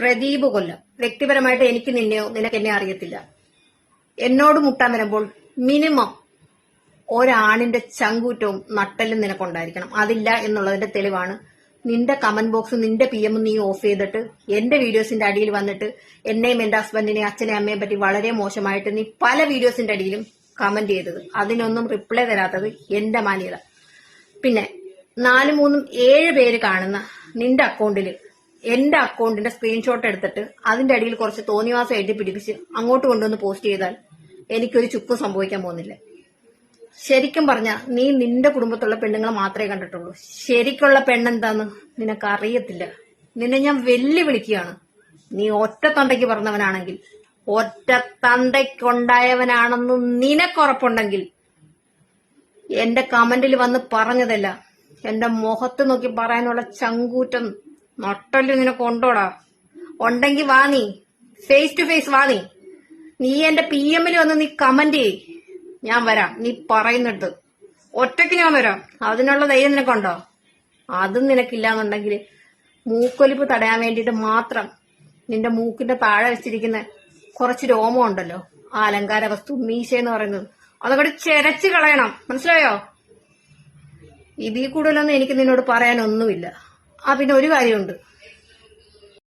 പ്രദീപ് കൊല്ലം. വ്യക്തിപരമായിട്ട് എനിക്ക് നിന്നെയോ നിനക്ക് എന്നെ അറിയത്തില്ല. എന്നോട് മുട്ടാൻ വരുമ്പോൾ മിനിമം ഒരാണിന്റെ ചങ്കൂറ്റവും നട്ടലും നിനക്കുണ്ടായിരിക്കണം. അതില്ല എന്നുള്ളതിന്റെ തെളിവാണ്. നിന്റെ കമന്റ് ബോക്സ് നിന്റെ പി എം നീ ഓഫ് ചെയ്തിട്ട് എന്റെ വീഡിയോസിന്റെ അടിയിൽ വന്നിട്ട് എന്നെയും എന്റെ ഹസ്ബൻഡിനെയും അച്ഛനെയും അമ്മയെ പറ്റി വളരെ മോശമായിട്ട് നീ പല വീഡിയോസിന്റെ അടിയിലും കമന്റ് ചെയ്തത്. അതിനൊന്നും റിപ്ലൈ തരാത്തത് എന്റെ മാന്യത. പിന്നെ നാലും മൂന്നും ഏഴ് പേര് കാണുന്ന നിന്റെ അക്കൗണ്ടിൽ എന്റെ അക്കൗണ്ടിന്റെ സ്ക്രീൻഷോട്ട് എടുത്തിട്ട് അതിന്റെ അടിയിൽ കുറച്ച് തോന്നിവാസം എഴുതി പിടിപ്പിച്ച് അങ്ങോട്ട് കൊണ്ടുവന്ന് പോസ്റ്റ് ചെയ്താൽ എനിക്കൊരു ചുക്കും സംഭവിക്കാൻ പോകുന്നില്ല. ശരിക്കും പറഞ്ഞ നീ നിന്റെ കുടുംബത്തുള്ള പെണ്ണുങ്ങളെ മാത്രമേ കണ്ടിട്ടുള്ളൂ. ശരിക്കുള്ള പെണ്ണെന്താന്ന് നിനക്ക് അറിയത്തില്ല നിന്നെ ഞാൻ വെല്ലുവിളിക്കുകയാണ്. നീ ഒറ്റ തന്തയ്ക്ക് പറഞ്ഞവനാണെങ്കിൽ ഒറ്റ തന്തയ്ക്കുണ്ടായവനാണെന്ന് നിനക്കുറപ്പുണ്ടെങ്കിൽ എന്റെ കമന്റിൽ വന്ന് പറഞ്ഞതല്ല എന്റെ മുഖത്ത് നോക്കി പറയാനുള്ള ചങ്കൂറ്റം നട്ടൽ ഇങ്ങനെ കൊണ്ടോടാ. ഉണ്ടെങ്കി വാ നീ. ഫേസ് ടു ഫേസ് വാ നീ. നീ എന്റെ പി എമ്മിൽ വന്ന് നീ കമന്റ് ചെയ് ഞാൻ വരാം. നീ പറയുന്നിടത്ത്. ഒറ്റയ്ക്ക് ഞാൻ വരാം. അതിനുള്ള ധൈര്യം നിനക്കുണ്ടോ? അതും നിനക്കില്ലാന്നുണ്ടെങ്കിൽ മൂക്കൊലിപ്പ് തടയാൻ വേണ്ടിയിട്ട് മാത്രം നിന്റെ മൂക്കിന്റെ താഴെ വെച്ചിരിക്കുന്ന കുറച്ച് രോമം ഉണ്ടല്ലോ. ആ അലങ്കാര വസ്തു മീശ എന്ന് പറയുന്നത്. അതങ്ങോട്ട് ചെരച്ച് കളയണം. മനസ്സിലായോ? ഇതിൽ കൂടുതലൊന്നും എനിക്ക് നിന്നോട് പറയാനൊന്നുമില്ല. ആ പിന്നെ ഒരു കാര്യമുണ്ട്.